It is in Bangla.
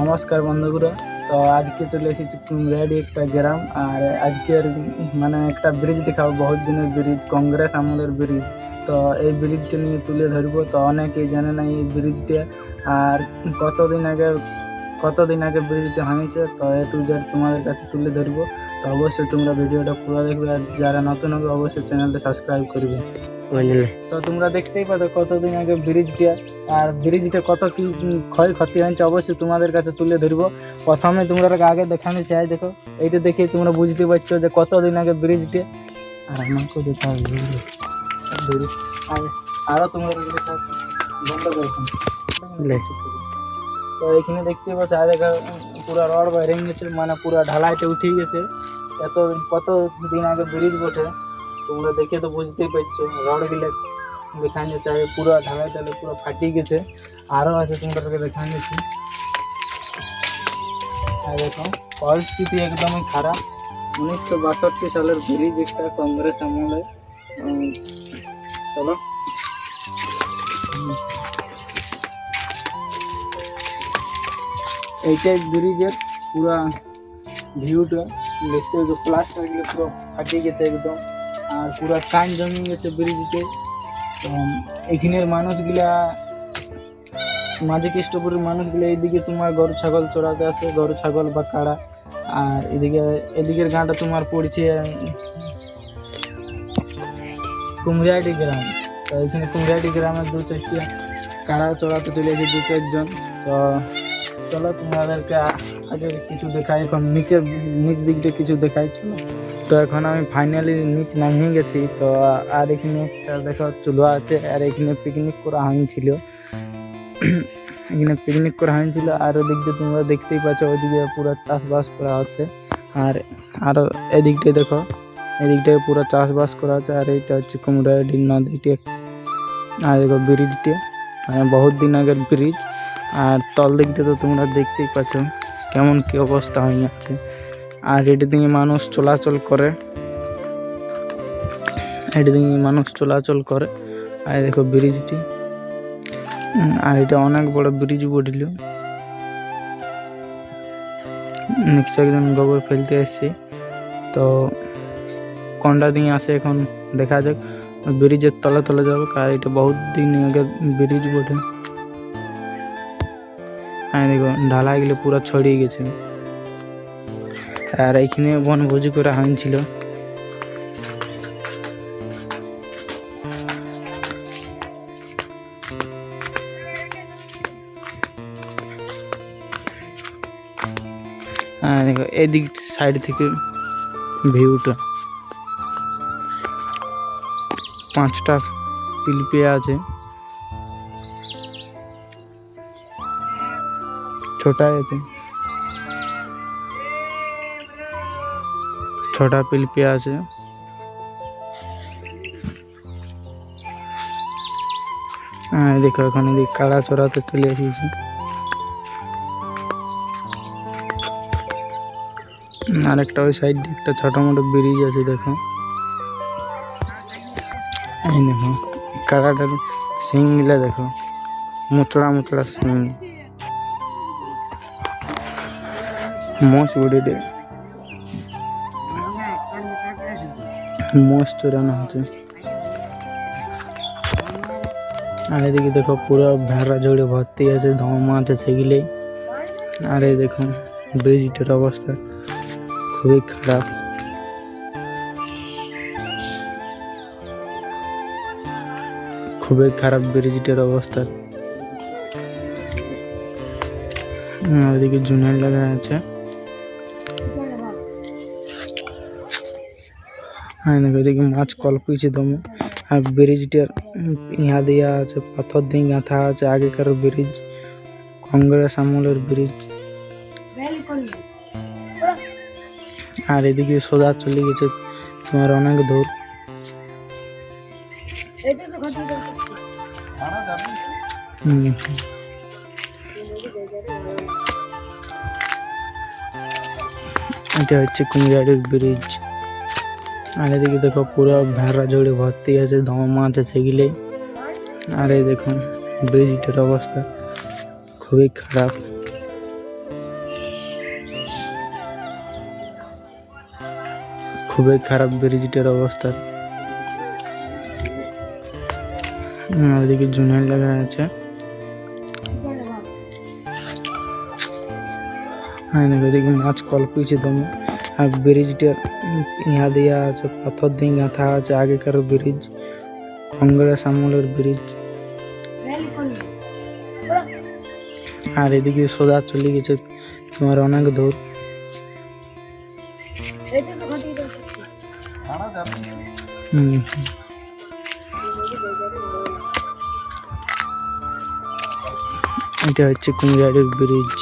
নমস্কার বন্ধুগুলো। তো আজকে চলে এসেছি কুমড়ারি একটা গ্রাম, আর আজকের মানে একটা ব্রিজ দেখাবো, বহুত দিনের ব্রিজ কংগ্রেস আমলের ব্রিজ তো এই ব্রিজটা নিয়ে তুলে ধরবো, তো অনেকেই জানে না এই ব্রিজটা আর কতদিন আগে কতদিন আগে ব্রিজটা হয়েছে তো এ টু জেড তোমাদের কাছে তুলে ধরবো। তো অবশ্যই তোমরা ভিডিওটা পুরো দেখবে, আর যারা নতুন হবে, অবশ্যই চ্যানেলটা সাবস্ক্রাইব করবে। তো তোমরা দেখতেই পাচ্ছ কতদিন আগে ব্রিজটা আর ব্রিজটা কত কি ক্ষয়ক্ষতি হয়েছে অবশ্যই তোমাদের কাছে তুলে ধরবো। প্রথমে তোমরা আগে দেখানো চাই দেখো। এইটা দেখে তোমরা বুঝতে পারছ যে কতদিন আগে ব্রিজটা আর আমাকে দেখা হবে আর আরও তোমরা বন্ধ করছ তো এখানে দেখতে পাচ্ছ আর দেখা পুরো রড বাইরে গেছে মানে পুরো ঢালাইটা উঠে গেছে। এত কত দিন আগে ব্রিজ বটে? তোমরা দেখে তো বুঝতেই পারছ রডগুলো দেখানো চাই পুরো ঢালাই টালে পুরো ফাটি গেছে। আরও আছে তোমাদেরকে দেখানো যাচ্ছে। আর দেখো, পরিস্থিতি একদমই খারাপ। উনিশশো বাষট্টি সালের ব্রিজ একটা কংগ্রেস আমলে চলো। এইটাই ব্রিজের পুরা ভিউটা, দেখতে প্লাস্টারগুলো পুরো ফাটিয়ে গেছে একদম। আর পুরো কান জমে গেছে ব্রিজতে। এখানের মানুষগুলা মাঝে কৃষ্টপুরের মানুষগুলো এইদিকে তোমার গরু, ছাগল চড়াতে আসে, গরু, ছাগল বা কাড়া। আর এদিকে, এদিকের গাঁটা তোমার পড়ছে কুমড়িয়াটি গ্রাম। তো এখানে কুমড়িয়াটি গ্রামের দু চারটি কাড়া চড়াতে চলে এসে দু চারজন। তো চলো তোমাদেরকে আগে কিছু দেখাই, এখন নিচের, নিচ দিকটা কিছু দেখাই, চলো। তো এখন আমি ফাইনালি নিচ নামিয়ে গেছি, তো আর এখানে একটা দেখো চুলা আছে, আর এখানে পিকনিক করা হয়েছিল। এখানে পিকনিক করা হয়েছিল, আর ওদিক দিয়ে তোমরা দেখতেই পাচ্ছ, ওইদিকে পুরো চাষবাস করা হচ্ছে। আর আরও এদিকটায় দেখো এদিকটায় পুরো চাষবাস করা হচ্ছে, আর এইটা হচ্ছে কুমড়াডি নদীটি আর দেখো ব্রিজটি মানে বহুত দিন আগের ব্রিজ আর তল দিকটা তো তোমরা দেখতেই পাচ্ছ, কেমন কি অবস্থা হয়ে যাচ্ছে। আর এটি দিকে মানুষ চলাচল করে। এটি দিকে মানুষ চলাচল করে। আর দেখো ব্রিজটি। আর এটা অনেক বড় ব্রিজ বলিল নিচে একজন গোবর ফেলতে এসছে। তো কোনটা দিয়ে আসে এখন, দেখা যাক। ব্রিজের তলে তলে যাবে আর এটা বহুত দিন আগে ব্রিজ বটে। আর দেখো, ঢালাই গুলো পুরো ছড়িয়ে গেছে। আর এইখানে বনভোজি করা হয়েছিল। হ্যাঁ দেখো, এদিক সাইড থেকে ভিউটা। পাঁচটা পিলপিয়া আছে। ছোটা আছে ছটা পিলপিয়া আছে। হ্যাঁ দেখো, এখানে দিক কাড়া চড়াতে চলে এসেছি আরেকটা ওই সাইড দিয়ে একটা ছোট মোটো ব্রিজ আছে, দেখো। এই দেখো, কাড়াটার সিংগুলা দেখো, মোচড়া মোচড়া সিং মোষ বডিতে মোষ চড়ানো হচ্ছে। আর এদিকে দেখো পুরো ভেড়া জুড়ে ভর্তি আছে ধমা আছে সেগুলোই আর এই দেখো ব্রিজটার অবস্থা খুবই খারাপ। খুবই খারাপ ব্রিজটার অবস্থা। আর এদিকে জুনিয়র লাগা আছে। হ্যাঁ এদিকে মাছ কল্পিছে দমে আর ব্রিজটার ইহা দিয়া আছে, পাথর দিয়ে গাঁথা আছে, আগেকার ব্রিজ, কংগ্রেস আমলের ব্রিজ। আর এদিকে সোজা চলে গেছে, তোমার অনেক দূর। এটা হচ্ছে কুমিরাডির ব্রিজ। আর এদিকে দেখো পুরো ভেড়া ঝুড়ে ভর্তি আছে ধমা আছে সেগুলি আর এই দেখুন, ব্রিজটার অবস্থা খুবই খারাপ। খুবই খারাপ ব্রিজটার অবস্থা। ওদিকে জুনাই লাগা আছে। হ্যাঁ মাছ কল পেয়েছে তুমি আর ব্রিজটার ইহা দিয়া আছে পাথর দিয়ে গাঁথা আছে আগেকার ব্রিজ কংগ্রেস আমলের ব্রিজ। আর এদিকে সোজা চলে গেছে তোমার অনেক দূর। এটা হচ্ছে কুমিরাডির ব্রিজ।